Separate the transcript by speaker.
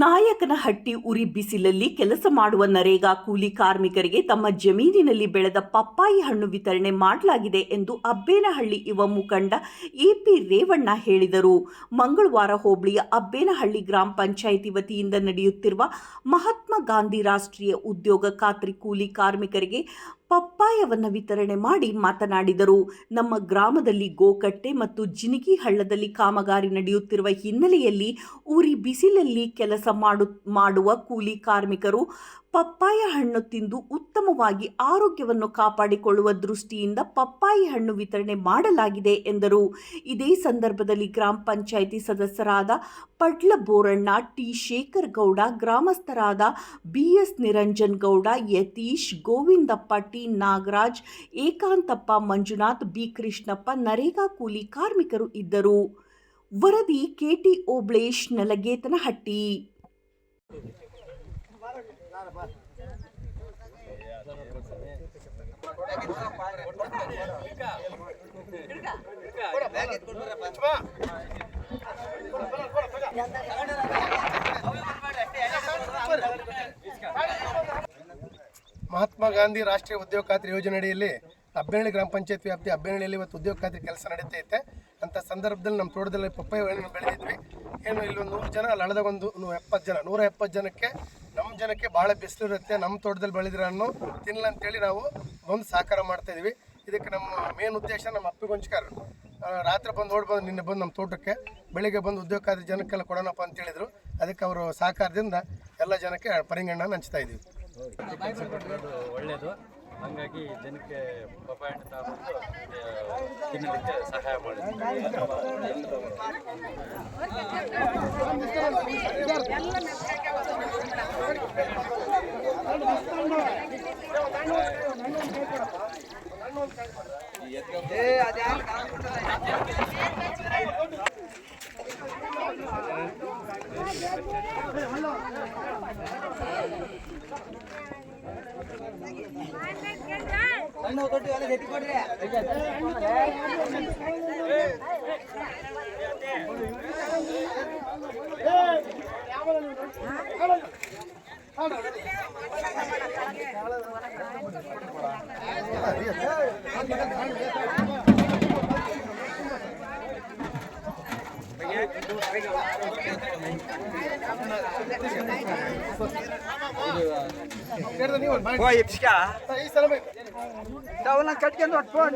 Speaker 1: ನಾಯಕನಹಟ್ಟಿ ಉರಿ ಬಿಸಿಲಲ್ಲಿ ಕೆಲಸ ಮಾಡುವ ನರೇಗಾ ಕೂಲಿ ಕಾರ್ಮಿಕರಿಗೆ ತಮ್ಮ ಜಮೀನಿನಲ್ಲಿ ಬೆಳೆದ ಪಪ್ಪಾಯಿ ಹಣ್ಣು ವಿತರಣೆ ಮಾಡಲಾಗಿದೆ ಎಂದು ಅಬ್ಬೇನಹಳ್ಳಿ ಯುವ ಮುಖಂಡ ಎಪಿ ರೇವಣ್ಣ ಹೇಳಿದರು. ಮಂಗಳವಾರ ಹೋಬಳಿಯ ಅಬ್ಬೇನಹಳ್ಳಿ ಗ್ರಾಮ ಪಂಚಾಯಿತಿ ವತಿಯಿಂದ ನಡೆಯುತ್ತಿರುವ ಮಹಾತ್ಮ ಗಾಂಧಿ ರಾಷ್ಟ್ರೀಯ ಉದ್ಯೋಗ ಖಾತ್ರಿ ಕೂಲಿ ಕಾರ್ಮಿಕರಿಗೆ ಪಪ್ಪಾಯವನ್ನು ವಿತರಣೆ ಮಾಡಿ ಮಾತನಾಡಿದರು. ನಮ್ಮ ಗ್ರಾಮದಲ್ಲಿ ಗೋಕಟ್ಟೆ ಮತ್ತು ಜಿನಗಿ ಹಳ್ಳದಲ್ಲಿ ಕಾಮಗಾರಿ ನಡೆಯುತ್ತಿರುವ ಹಿನ್ನೆಲೆಯಲ್ಲಿ ಊರಿ ಬಿಸಿಲಲ್ಲಿ ಕೆಲಸ ಮಾಡು, ಮಾಡುವ ಕೂಲಿ ಕಾರ್ಮಿಕರು ಪಪ್ಪಾಯ ಹಣ್ಣು ತಿಂದು ಉತ್ತಮವಾಗಿ ಆರೋಗ್ಯವನ್ನು ಕಾಪಾಡಿಕೊಳ್ಳುವ ದೃಷ್ಟಿಯಿಂದ ಪಪ್ಪಾಯಿ ಹಣ್ಣು ವಿತರಣೆ ಮಾಡಲಾಗಿದೆ ಎಂದರು. ಇದೇ ಸಂದರ್ಭದಲ್ಲಿ ಗ್ರಾಮ ಪಂಚಾಯಿತಿ ಸದಸ್ಯರಾದ Padla Boranna T. Shekhar Gowda ಗ್ರಾಮಸ್ಥರಾದ BS Niranjan Gowda Yathish, Govindappa, T. Nagaraj, Ekantappa, Manjunath, B. Krishnappa, NREGA ಕೂಲಿ ಕಾರ್ಮಿಕರು ಇದ್ದರು. ವರದಿ ಕೆಟಿ ಓಬ್ಳೇಶ್, ನಲಗೇತನಹಟ್ಟಿ.
Speaker 2: ಮಹಾತ್ಮ ಗಾಂಧಿ ರಾಷ್ಟ್ರೀಯ ಉದ್ಯೋಗ ಖಾತ್ರಿ ಯೋಜನೆಯಡಿಯಲ್ಲಿ ಅಬ್ಬೇನಹಳ್ಳಿ ಗ್ರಾಮ ಪಂಚಾಯತ್ ವ್ಯಾಪ್ತಿ ಅಬ್ಬೇನಹಳ್ಳಿಯಲ್ಲಿ ಇವತ್ತು ಉದ್ಯೋಗ ಖಾತ್ರಿ ಕೆಲಸ ನಡೀತೈತೆ. ಅಂತ ಸಂದರ್ಭದಲ್ಲಿ ನಮ್ಮ ತೋಟದಲ್ಲಿ ಪಪ್ಪಾಯಿ ಹಣ್ಣನ್ನು ಬೆಳೆದಿದ್ವಿ. ಏನು ಇಲ್ಲಿ ಒಂದು ನೂರು ಜನ ಹಳದಾಗ ಒಂದು ಎಪ್ಪತ್ತು ಜನ, ನೂರ ಎಪ್ಪತ್ತು ಜನಕ್ಕೆ ನಮ್ಮ ಜನಕ್ಕೆ ಭಾಳ ಬಿಸಿಲಿರುತ್ತೆ ನಮ್ಮ ತೋಟದಲ್ಲಿ ಬೆಳೆದಿರೋ ಹಣ್ಣು ತಿನ್ನಲ್ಲ ಅಂತೇಳಿ ನಾವು ಬಂದು ಸಹಕಾರ ಮಾಡ್ತಾ ಇದೀವಿ. ಇದಕ್ಕೆ ನಮ್ಮ ಮೇನ್ ಉದ್ದೇಶ ನಮ್ಮ ಅಪ್ಪಿಗೊಂಚಕರ್ ರಾತ್ರಿ ಬಂದು ನೋಡ್ಬೋದು ಬಂದು ನಿನ್ನೆ ಬಂದು ನಮ್ಮ ತೋಟಕ್ಕೆ, ಬೆಳಿಗ್ಗೆ ಬಂದು ಉದ್ಯೋಗ ಜನಕ್ಕೆಲ್ಲ ಕೊಡೋಣಪ್ಪ ಅಂತ ಹೇಳಿದ್ರು. ಅದಕ್ಕೆ ಅವರು ಸಹಕಾರದಿಂದ ಎಲ್ಲ ಜನಕ್ಕೆ ಪರಿಗಣನ ಹಂಚ್ತಾ ಇದ್ದೀವಿ
Speaker 3: ಒಳ್ಳೆಯದು ಹಾಗಾಗಿ ಜನಕ್ಕೆ ಪಪ್ಪಾಯ ಹಣ್ಣು ತಗೊಂಡು ತಿನ್ನಲಿಕ್ಕೆ ಸಹಾಯ ಮಾಡಿದ್ವಿ
Speaker 2: ಹೇಳಿದ್ರೆ ನೀವು ಒಂದು ಮಾಡಿ.
Speaker 4: ಓ ಇಪ್ಸ್ಕ
Speaker 2: ಈ ಸಲ ಬೇಕು.
Speaker 4: ಅವನ್ನ ಕಟ್ಕೊಂಡು ಒಟ್ಟು ಫೋನ್